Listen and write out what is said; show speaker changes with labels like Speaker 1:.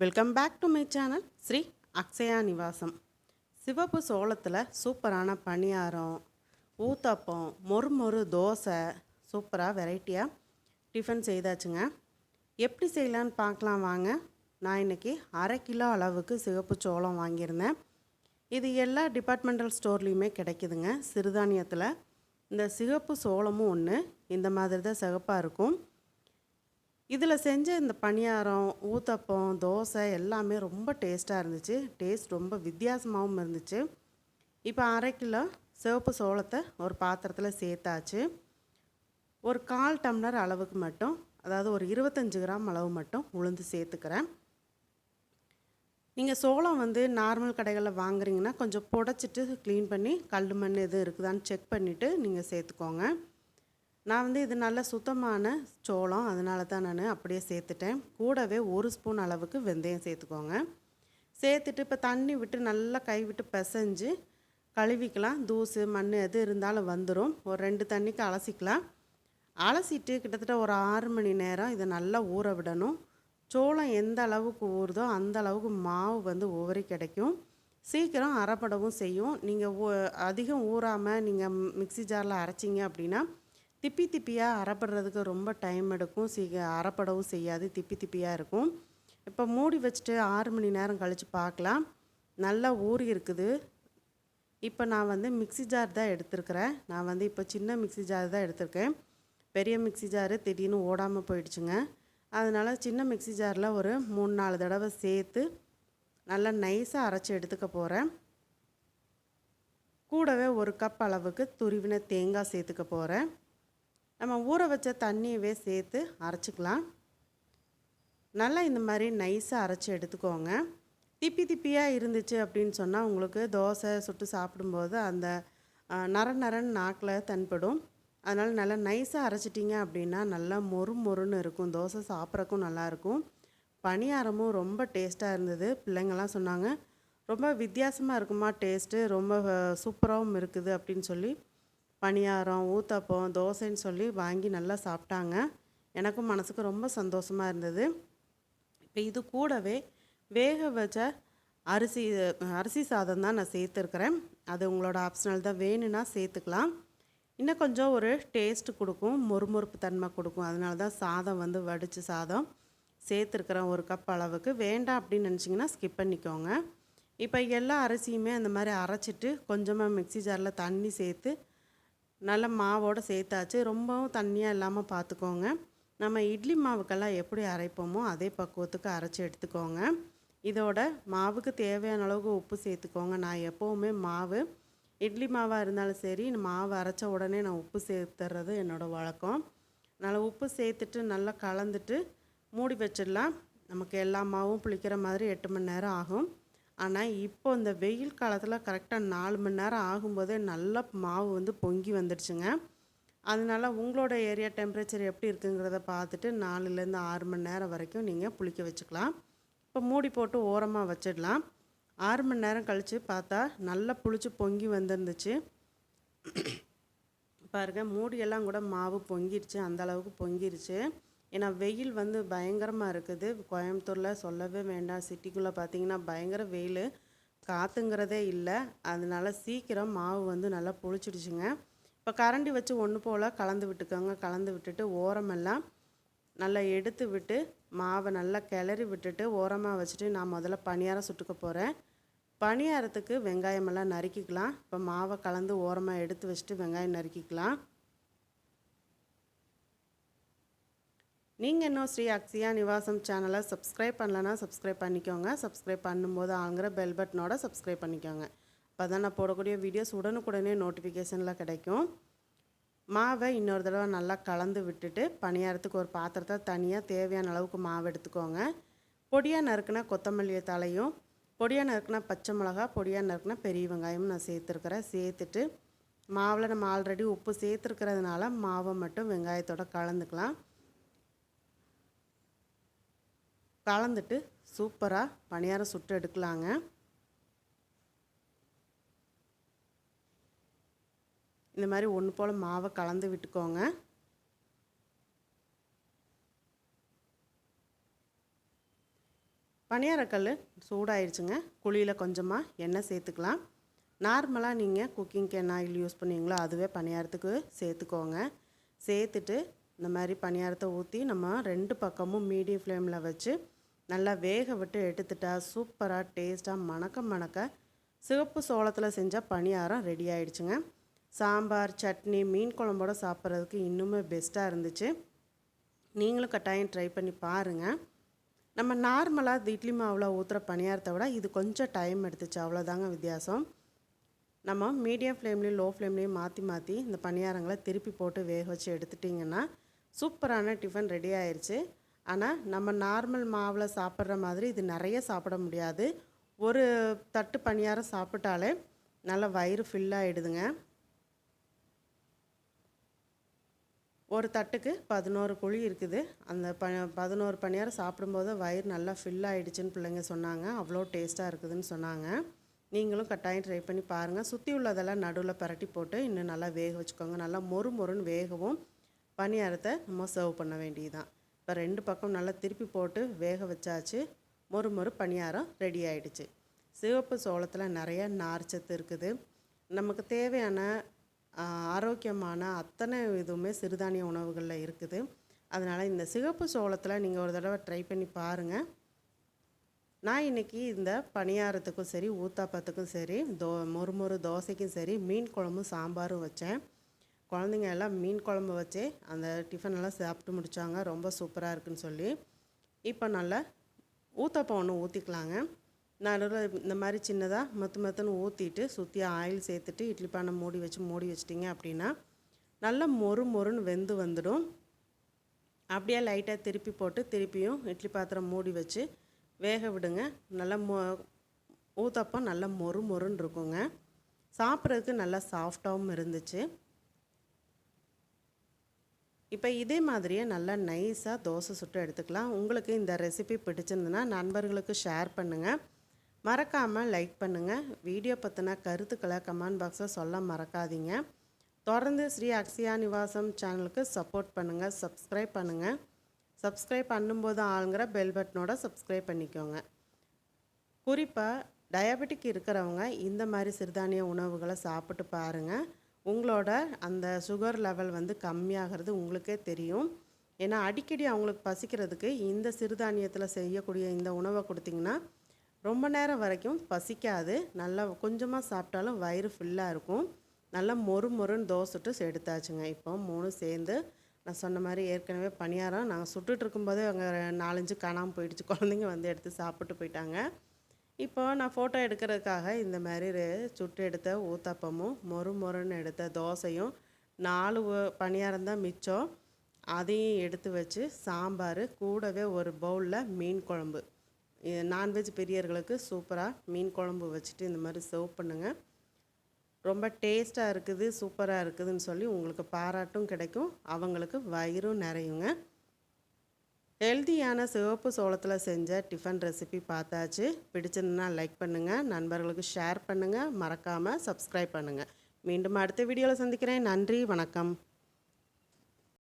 Speaker 1: Welcome back to my channel Sri Akshaya Nivasam சிவப்பு சோளத்தில் சூப்பரான பணியாரம் ஊத்தப்பம் மொறு மொறு தோசை சூப்பராக வெரைட்டியாக டிஃபன் செய்தாச்சுங்க. எப்படி செய்யலான்னு பார்க்கலாம் வாங்க. நான் இன்றைக்கி அரை கிலோ அளவுக்கு சிவப்பு சோளம் வாங்கியிருந்தேன். இது எல்லா டிபார்ட்மெண்டல் ஸ்டோர்லேயுமே கிடைக்குதுங்க. சிறுதானியத்தில் இந்த சிவப்பு சோளமும் ஒன்று இந்த மாதிரி தான் சிகப்பாக இருக்கும். இதில் செஞ்ச இந்த பணியாரம் ஊத்தப்பம் தோசை எல்லாமே ரொம்ப டேஸ்ட்டாக இருந்துச்சு. டேஸ்ட் ரொம்ப வித்தியாசமாகவும் இருந்துச்சு. இப்போ அரை கிலோ சிவப்பு சோளத்தை ஒரு பாத்திரத்தில் சேர்த்தாச்சு. ஒரு கால் டம்ளர் அளவுக்கு மட்டும் அதாவது ஒரு இருபத்தஞ்சி கிராம் அளவு மட்டும் உளுந்து சேர்த்துக்கிறேன். நீங்கள் சோளம் வந்து நார்மல் கடைகளில் வாங்குறீங்கன்னா கொஞ்சம் புடச்சிட்டு க்ளீன் பண்ணி கல் மண் எதுவும் இருக்குதான்னு செக் பண்ணிவிட்டு நீங்கள் சேர்த்துக்கோங்க. நான் வந்து இது நல்ல சுத்தமான சோளம் அதனால தான் நான் அப்படியே சேர்த்துட்டேன். கூடவே ஒரு ஸ்பூன் அளவுக்கு வெந்தயம் சேர்த்துக்கோங்க. சேர்த்துட்டு இப்போ தண்ணி விட்டு நல்லா கை விட்டு பிசைஞ்சு கழுவிக்கலாம். தூசு மண் எது இருந்தாலும் வந்துடும் ஒரு ரெண்டு தண்ணிக்கு அலசிக்கலாம். அலசிட்டு கிட்டத்தட்ட ஒரு ஆறு மணி நேரம் இதை நல்லா ஊற விடணும். சோளம் எந்த அளவுக்கு ஊறுதோ அந்த அளவுக்கு மாவு வந்து உவரி கிடைக்கும். சீக்கிரம் அரைப்படவும் செய்யும். நீங்கள் அதிகம் ஊறாமல் நீங்கள் மிக்சி ஜாரில் அரைச்சிங்க அப்படின்னா திப்பி திப்பியாக அரைப்படுறதுக்கு ரொம்ப டைம் எடுக்கும். சீக்க அரைப்படவும் செய்யாது. திப்பி திப்பியாக இருக்கும். இப்போ மூடி வச்சுட்டு ஆறு மணி நேரம் கழித்து பார்க்கலாம் நல்லா ஊறி இருக்குது. இப்போ நான் வந்து மிக்சி ஜார் தான் எடுத்திருக்கிறேன். நான் வந்து இப்போ சின்ன மிக்சி ஜார் தான் எடுத்திருக்கேன். பெரிய மிக்சி ஜாரு திடீர்னு ஓடாமல் போயிடுச்சுங்க. அதனால் சின்ன மிக்சி ஜாரில் ஒரு மூணு நாலு தடவை சேர்த்து நல்லா நைஸாக அரைச்சி எடுத்துக்க போகிறேன் கூடவே ஒரு கப் அளவுக்கு துருவின தேங்காய் சேர்த்துக்க போகிறேன் நம்ம ஊற வச்ச தண்ணியவே சேர்த்து அரைச்சிக்கலாம். நல்லா இந்த மாதிரி நைஸாக அரைச்சி எடுத்துக்கோங்க. திப்பி திப்பியாக இருந்துச்சு அப்படின்னு சொன்னால் உங்களுக்கு தோசை சுட்டு சாப்பிடும்போது அந்த நர நரன் நாக்கில் தன்படும். அதனால் நல்லா நைஸாக அரைச்சிட்டிங்க அப்படின்னா நல்லா மொறு மொறுன்னு இருக்கும். தோசை சாப்பிட்றக்கும் நல்லாயிருக்கும் பணியாரமும் ரொம்ப டேஸ்ட்டாக இருந்தது. பிள்ளைங்கள்லாம் சொன்னாங்க ரொம்ப வித்தியாசமாக இருக்குமா டேஸ்ட்டு ரொம்ப சூப்பராகவும் இருக்குது அப்படின்னு சொல்லி. பணியாரம் ஊத்தப்பம் தோசைன்னு சொல்லி வாங்கி நல்லா சாப்பிட்டாங்க. எனக்கும் மனசுக்கு ரொம்ப சந்தோஷமாக இருந்தது. இப்போ இது கூடவே வேக வச்ச அரிசி அரிசி சாதம் தான் நான் சேர்த்துருக்குறேன். அது உங்களோட ஆப்ஷனல் தான். வேணும்னா சேர்த்துக்கலாம். இன்னும் கொஞ்சம் ஒரு டேஸ்ட் கொடுக்கும். மொறுமொறுப்பு தன்மை கொடுக்கும். அதனால தான் சாதம் வந்து வடித்து சாதம் சேர்த்துருக்குறேன் ஒரு கப் அளவுக்கு. வேண்டாம் அப்படின்னு நினச்சிங்கன்னா ஸ்கிப் பண்ணிக்கோங்க. இப்போ எல்லா அரிசியுமே அந்த மாதிரி அரைச்சிட்டு கொஞ்சமாக மிக்சி ஜாரில் தண்ணி சேர்த்து நல்லா மாவோடு சேர்த்தாச்சு. ரொம்பவும் தண்ணியாக இல்லாமல் பார்த்துக்கோங்க நம்ம இட்லி மாவுக்கெல்லாம் எப்படி அரைப்போமோ அதே பக்குவத்துக்கு அரைச்சி எடுத்துக்கோங்க. இதோட மாவுக்கு தேவையான அளவுக்கு உப்பு சேர்த்துக்கோங்க. நான் எப்போவுமே மாவு இட்லி மாவாக இருந்தாலும் சரி மாவு அரைச்ச உடனே நான் உப்பு சேர்த்துறது என்னோடய வழக்கம். நல்லா உப்பு சேர்த்துட்டு நல்லா கலந்துட்டு மூடி வச்சிடலாம். நமக்கு எல்லா மாவும் புளிக்கிற மாதிரி எட்டு மணி நேரம் ஆகும். ஆனால் இப்போ இந்த வெயில் காலத்தில் கரெக்டாக நாலு மணி நேரம் ஆகும்போதே நல்லா மாவு வந்து பொங்கி வந்துடுச்சுங்க. அதனால் உங்களோட ஏரியா டெம்பரேச்சர் எப்படி இருக்குங்கிறத பார்த்துட்டு நாலுலேருந்து ஆறு மணி நேரம் வரைக்கும் நீங்கள் புளிக்க வச்சுக்கலாம். இப்போ மூடி போட்டு ஓரமாக வச்சிடலாம். ஆறு மணி நேரம் கழித்து பார்த்தா நல்லா புளிச்சு பொங்கி வந்துருந்துச்சு. பாருங்கள் மூடியெல்லாம் கூட மாவு பொங்கிடுச்சு அந்தளவுக்கு பொங்கிருச்சு. ஏன்னா வெயில் வந்து பயங்கரமாக இருக்குது. கோயம்புத்தூரில் சொல்லவே வேண்டாம். சிட்டிக்குள்ளே பார்த்தீங்கன்னா பயங்கர வெயில். காற்றுங்கிறதே இல்லை. அதனால சீக்கிரம் மாவு வந்து நல்லா புளிச்சிடுச்சுங்க. இப்போ கரண்டி வச்சு ஒன்று போல் கலந்து விட்டுக்கோங்க. கலந்து விட்டுட்டு ஓரமெல்லாம் நல்லா எடுத்து விட்டு மாவை நல்லா கிளறி விட்டுட்டு ஓரமாக வச்சுட்டு நான் முதல்ல பணியாரம் சுட்டுக்க போகிறேன் பணியாரத்துக்கு வெங்காயமெல்லாம் நறுக்கிக்கலாம். இப்போ மாவை கலந்து ஓரமாக எடுத்து வச்சுட்டு வெங்காயம் நறுக்கிக்கலாம். நீங்கள் இன்னும் ஸ்ரீ அக்ஷயா நிவாசம் சேனலை சப்ஸ்கிரைப் பண்ணலன்னா சப்ஸ்கிரைப் பண்ணிக்கோங்க. சப்ஸ்கிரைப் பண்ணும்போது ஆங்கிற பெல் பட்டனோட சப்ஸ்கிரைப் பண்ணிக்கோங்க. அப்போ தான் நான் போடக்கூடிய வீடியோஸ் உடனுக்குடனே நோட்டிஃபிகேஷனில் கிடைக்கும். மாவை இன்னொரு தடவை நல்லா கலந்து விட்டுட்டு பணியாரத்துக்கு ஒரு பாத்திரத்தை தனியாக தேவையான அளவுக்கு மாவு எடுத்துக்கோங்க. பொடியாக நறுக்குனா கொத்தமல்லி தலையும் பொடியாக நறுக்குனா பச்சை மிளகா பொடியாக நறுக்குனா பெரிய வெங்காயம் நான் சேர்த்துருக்குறேன். சேர்த்துட்டு மாவில் நம்ம ஆல்ரெடி உப்பு சேர்த்துருக்கிறதுனால மாவை மட்டும் வெங்காயத்தோட கலந்துக்கலாம். கலந்துட்டு சூப்பராக பணியாரம் சுட்டு எடுக்கலாங்க. இந்த மாதிரி ஒன்று போல் மாவை கலந்து விட்டுக்கோங்க. பணியாரக்கல் சூடாயிடுச்சுங்க குழியில் கொஞ்சமாக எண்ணெய் சேர்த்துக்கலாம். நார்மலாக நீங்கள் குக்கிங்க்கு என்ன ஆயில் யூஸ் பண்ணுவீங்களோ அதுவே பணியாரத்துக்கு சேர்த்துக்கோங்க. சேர்த்துட்டு இந்த மாதிரி பணியாரத்தை ஊற்றி நம்ம ரெண்டு பக்கமும் மீடியம் ஃப்ளேமில் வச்சு நல்லா வேக விட்டு எடுத்துட்டா சூப்பராக டேஸ்ட்டாக மணக்க மணக்க சிவப்பு சோளத்தில் செஞ்ச பணியாரம் ரெடி ஆயிடுச்சுங்க. சாம்பார் சட்னி மீன் குழம்போட சாப்பிட்றதுக்கு இன்னுமே பெஸ்ட்டாக இருந்துச்சு. நீங்களும் கட்டாயம் ட்ரை பண்ணி பாருங்கள் நம்ம நார்மலாக இட்லி மாவில் ஊற்றுற பணியாரத்தை விட இது கொஞ்சம் டைம் எடுத்துச்சு. அவ்வளோதாங்க வித்தியாசம். நம்ம மீடியம் ஃப்ளேம்லேயும் லோ ஃப்ளேம்லேயும் மாற்றி மாற்றி இந்த பணியாரங்களை திருப்பி போட்டு வேக வச்சு எடுத்துட்டிங்கன்னா சூப்பரான டிஃபன் ரெடி ஆயிடுச்சு ஆனால் நம்ம நார்மல் மாவில் சாப்பிட்ற மாதிரி இது நிறைய சாப்பிட முடியாது. ஒரு தட்டு பணியாரம் சாப்பிட்டாலே நல்லா வயிறு ஃபில்லாகிடுதுங்க ஒரு தட்டுக்கு பதினோரு குழி இருக்குது. அந்த ப பதினோரு பணியாரம் சாப்பிடும்போது வயிறு நல்லா ஃபில் ஆகிடுச்சின்னு பிள்ளைங்க சொன்னாங்க. அவ்வளோ டேஸ்ட்டாக இருக்குதுன்னு சொன்னாங்க. நீங்களும் கட்டாயம் ட்ரை பண்ணி பாருங்கள் சுற்றி உள்ளதெல்லாம் நடுவில் பரட்டி போட்டு இன்னும் நல்லா வேக வச்சுக்கோங்க. நல்லா மொறு மொறுன்னு வேகவும் பணியாரத்தை நம்ம சர்வ் பண்ண வேண்டியதுதான். இப்போ ரெண்டு பக்கம் நல்லா திருப்பி போட்டு வேக வச்சாச்சு. மொறு மொறு பணியாரம் ரெடி ஆயிடுச்சு. சிவப்பு சோளத்தில் நிறைய நார்ச்சத்து இருக்குது. நமக்கு தேவையான ஆரோக்கியமான அத்தனை இதுவுமே சிறுதானிய உணவுகளில் இருக்குது. அதனால் இந்த சிகப்பு சோளத்தில் நீங்கள் ஒரு தடவை ட்ரை பண்ணி பாருங்கள் நான் இன்றைக்கி இந்த பணியாரத்துக்கும் சரி ஊத்தாப்பத்துக்கும் சரி தோ மொறுமொறு தோசைக்கும் சரி மீன் குழம்பும் சாம்பாரும் வச்சேன். குழந்தைங்க எல்லாம் மீன் குழம்பு வச்சே அந்த டிஃபன் எல்லாம் சாப்பிட்டு முடித்தாங்க ரொம்ப சூப்பராக இருக்குன்னு சொல்லி. இப்போ நல்லா ஊத்தப்பம் ஒன்று ஊற்றிக்கலாங்க நடுவில் இந்த மாதிரி சின்னதாக மத்து மத்துன்னு ஊற்றிட்டு சுற்றி ஆயில் சேர்த்துட்டு இட்லி பானை மூடி வச்சு மூடி வச்சிட்டிங்க அப்படின்னா நல்லா மொறு மொறுன்னு வெந்து வந்துடும். அப்படியே லைட்டாக திருப்பி போட்டு திருப்பியும் இட்லி பாத்திரம் மூடி வச்சு வேக விடுங்க. நல்லா மொ ஊத்தப்பம் நல்லா மொறு மொறுன்னு இருக்குங்க. சாப்பிட்றதுக்கு நல்லா சாஃப்டாகவும் இருந்துச்சு. இப்போ இதே மாதிரியே நல்லா நைஸாக தோசை சுட்டு எடுத்துக்கலாம். உங்களுக்கு இந்த ரெசிபி பிடிச்சிருந்துன்னா நண்பர்களுக்கு ஷேர் பண்ணுங்கள் மறக்காமல் லைக் பண்ணுங்கள் வீடியோ பற்றின கருத்துக்களை கமெண்ட் பாக்ஸில் சொல்ல மறக்காதீங்க. தொடர்ந்து ஸ்ரீ அக்ஷயா நிவாசம் சேனலுக்கு சப்போர்ட் பண்ணுங்கள் சப்ஸ்கிரைப் பண்ணுங்கள் சப்ஸ்கிரைப் பண்ணும்போது ஆளுங்கிற பெல் பட்டனோட சப்ஸ்கிரைப் பண்ணிக்கோங்க. குறிப்பாக டயபெட்டிக் இருக்கிறவங்க இந்த மாதிரி சிறுதானிய உணவுகளை சாப்பிட்டு பாருங்கள் உங்களோட அந்த சுகர் லெவல் வந்து கம்மியாகிறது உங்களுக்கே தெரியும். ஏன்னா அடிக்கடி அவங்களுக்கு பசிக்கிறதுக்கு இந்த சிறுதானியத்தில் செய்யக்கூடிய இந்த உணவை கொடுத்திங்கன்னா ரொம்ப நேரம் வரைக்கும் பசிக்காது. நல்லா கொஞ்சமாக சாப்பிட்டாலும் வயிறு ஃபுல்லாக இருக்கும். நல்லா மொறு மொறுன்னு தோசை சுட்டு எடுத்தாச்சுங்க. இப்போ மூணு சேர்ந்து நான் சொன்ன மாதிரி ஏற்கனவே பணியாரம். நாங்கள் சுட்டுட்டு இருக்கும்போதே அங்கே நாலஞ்சு காணாமல் போயிடுச்சு. குழந்தைங்க வந்து எடுத்து சாப்பிட்டு போயிட்டாங்க. இப்போ நான் ஃபோட்டோ எடுக்கிறதுக்காக இந்த மாதிரி சுட்டு எடுத்த ஊத்தாப்பமும் மொறு மொறுன்னு எடுத்த தோசையும் நாலு பணியாரம் தான் மிச்சம். அதையும் எடுத்து வச்சு சாம்பார் கூடவே ஒரு பவுலில் மீன் குழம்பு. நான்வெஜ் பெரியர்களுக்கு சூப்பராக மீன் குழம்பு வச்சுட்டு இந்த மாதிரி சர்வ் பண்ணுங்கள் ரொம்ப டேஸ்ட்டாக இருக்குது சூப்பராக இருக்குதுன்னு சொல்லி உங்களுக்கு பாராட்டும் கிடைக்கும். அவங்களுக்கு வயிறும் நிறையுங்க. ஹெல்த்தியான சிவப்பு சோளத்தில் செஞ்ச டிஃபன் ரெசிபி பார்த்தாச்சு. பிடிச்சிருந்தா லைக் பண்ணுங்கள் நண்பர்களுக்கு ஷேர் பண்ணுங்கள் மறக்காமல் சப்ஸ்கிரைப் பண்ணுங்கள் மீண்டும் அடுத்த வீடியோவில் சந்திக்கிறேன். நன்றி வணக்கம்.